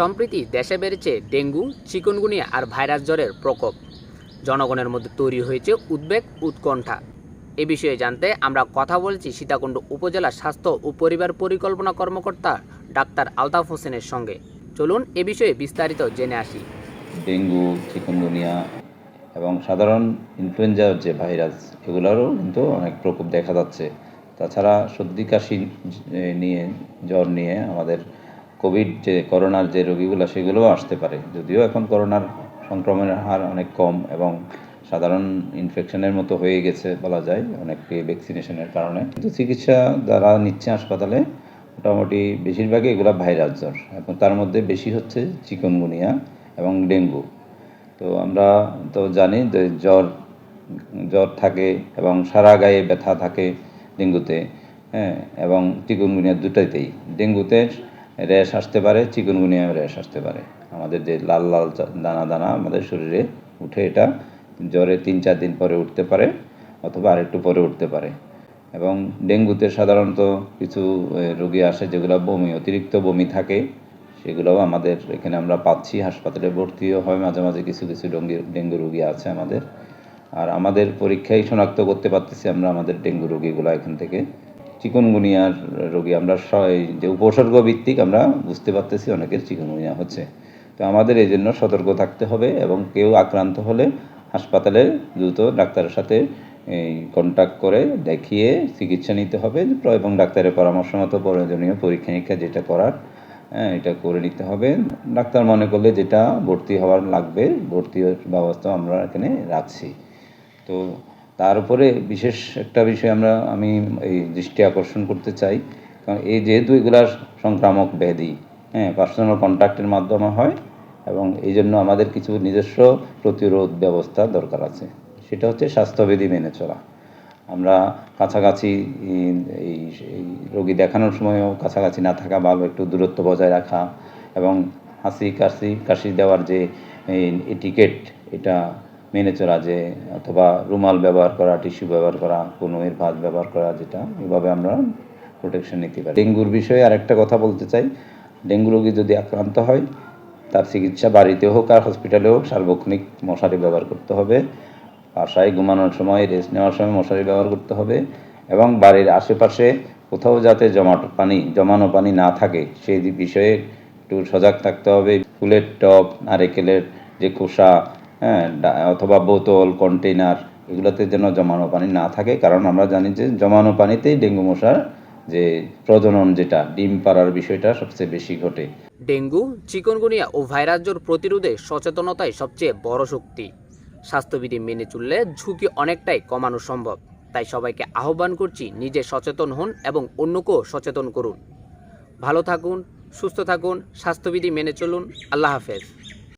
সম্প্রতি দেশে বেড়েছে ডেঙ্গু চিকনগুনিয়া আর ভাইরাস জ্বরের প্রকোপ। জনগণের মধ্যে তৈরি হয়েছে উদ্বেগ, উৎকণ্ঠা। এ বিষয়ে জানতে আমরা কথা বলছি সীতাকুণ্ড উপজেলা স্বাস্থ্য ও পরিবার পরিকল্পনা কর্মকর্তা ডাক্তার আলতাফ হোসেনের সঙ্গে। চলুন এ বিষয়ে বিস্তারিত জেনে আসি। ডেঙ্গু, চিকুনগুনিয়া এবং সাধারণ ইনফ্লুয়েঞ্জার যে ভাইরাস, এগুলোরও কিন্তু অনেক প্রকোপ দেখা যাচ্ছে। তাছাড়া সর্দি, কাশি নিয়ে, জ্বর নিয়ে আমাদের কোভিড যে করোনার যে রোগীগুলো, সেগুলোও আসতে পারে। যদিও এখন করোনার সংক্রমণের হার অনেক কম এবং সাধারণ ইনফেকশনের মতো হয়ে গেছে বলা যায় অনেকটি ভ্যাকসিনেশনের কারণে। কিন্তু চিকিৎসা যারা নিচ্ছে হাসপাতালে, মোটামুটি বেশিরভাগই এগুলো ভাইরাস জ্বর। এখন তার মধ্যে বেশি হচ্ছে চিকনগুনিয়া এবং ডেঙ্গু। তো আমরা তো জানি যে জ্বর জ্বর থাকে এবং সারা গায়ে ব্যথা থাকে ডেঙ্গুতে হ্যাঁ এবং চিকুনগুনিয়া দুটাইতেই ডেঙ্গুতে র্যাশ আসতে পারে, চিকুনগুনিয়া র্যাশ আসতে পারে। আমাদের যে লাল লাল দানা দানা আমাদের শরীরে উঠে এটা জ্বরে তিন চার দিন পরে উঠতে পারে অথবা আরেকটু পরে উঠতে পারে। এবং ডেঙ্গুতে সাধারণত কিছু রোগী আসে যেগুলো বমি, অতিরিক্ত বমি থাকে, সেগুলোও আমাদের এখানে আমরা পাচ্ছি। হাসপাতালে ভর্তিও হয় মাঝে মাঝে কিছু কিছু ডেঙ্গু ডেঙ্গু রোগী আছে আমাদের। আর আমাদের পরীক্ষায় শনাক্ত করতে পারতেছি আমরা আমাদের ডেঙ্গু রোগীগুলো এখান থেকে। চিকনগুনিয়ার রোগী আমরা যে উপসর্গ ভিত্তিক আমরা বুঝতে পারতেছি অনেকের চিকনগুনিয়া হচ্ছে। তো আমাদের এই জন্য সতর্ক থাকতে হবে এবং কেউ আক্রান্ত হলে হাসপাতালে দ্রুত ডাক্তারের সাথে এই কন্ট্যাক্ট করে দেখিয়ে চিকিৎসা নিতে হবে এবং ডাক্তারের পরামর্শ মতো প্রয়োজনীয় পরীক্ষা নিরীক্ষা যেটা করার হ্যাঁ এটা করে নিতে হবে। ডাক্তার মনে করলে যেটা ভর্তি হওয়ার লাগবে, ভর্তির ব্যবস্থা আমরা এখানে রাখছি। তো তার উপরে বিশেষ একটা বিষয় আমরা, আমি এই দৃষ্টি আকর্ষণ করতে চাই। কারণ এই যেহেতু এগুলার সংক্রামক ব্যাধি হ্যাঁ পার্সোনাল কন্ট্যাক্টের মাধ্যমে হয় এবং এই জন্য আমাদের কিছু নিজস্ব প্রতিরোধ ব্যবস্থা দরকার আছে। সেটা হচ্ছে স্বাস্থ্যবিধি মেনে চলা। আমরা কাছাকাছি এই রোগী দেখানোর সময়ও কাছাকাছি না থাকা ভালো একটু দূরত্ব বজায় রাখা এবং হাসি কাশি কাশি দেওয়ার যে এটিকেট এটা মেনে চলা যে, অথবা রুমাল ব্যবহার করা, টিস্যু ব্যবহার করা, কোনো এর ভাত ব্যবহার করা, যেটা এভাবে আমরা প্রোটেকশন নিতে পারি। ডেঙ্গুর বিষয়ে আরেকটা কথা বলতে চাই। ডেঙ্গু রোগী যদি আক্রান্ত হয়, তার চিকিৎসা বাড়িতে হোক আর হসপিটালে হোক, সার্বক্ষণিক মশারি ব্যবহার করতে হবে। বাসায় ঘুমানোর সময় রেস্ট নেওয়ার সময় মশারি ব্যবহার করতে হবে এবং বাড়ির আশেপাশে কোথাও যাতে জমাট পানি, জমানো পানি না থাকে, সেই বিষয়ে একটু সজাগ থাকতে হবে। ফুলের টব, নারিকেলের যে খোসা অথবা বোতল, কন্টেইনার এগুলোতে যেন জমানো পানি না থাকে। কারণ আমরা জানি যে জমানো পানিতেই ডেঙ্গু মশার যে প্রজনন যেটা, ডিম পাড়ার বিষয়টা সবচেয়ে বেশি ঘটে। ডেঙ্গু, চিকনগুনিয়া ও ভাইরাস জ্বর প্রতিরোধে সচেতনতাই সবচেয়ে বড় শক্তি। স্বাস্থ্যবিধি মেনে চললে ঝুঁকি অনেকটাই কমানো সম্ভব। তাই সবাইকে আহ্বান করছি, নিজে সচেতন হন এবং অন্যকেও সচেতন করুন। ভালো থাকুন, সুস্থ থাকুন, স্বাস্থ্যবিধি মেনে চলুন। আল্লাহ হাফেজ।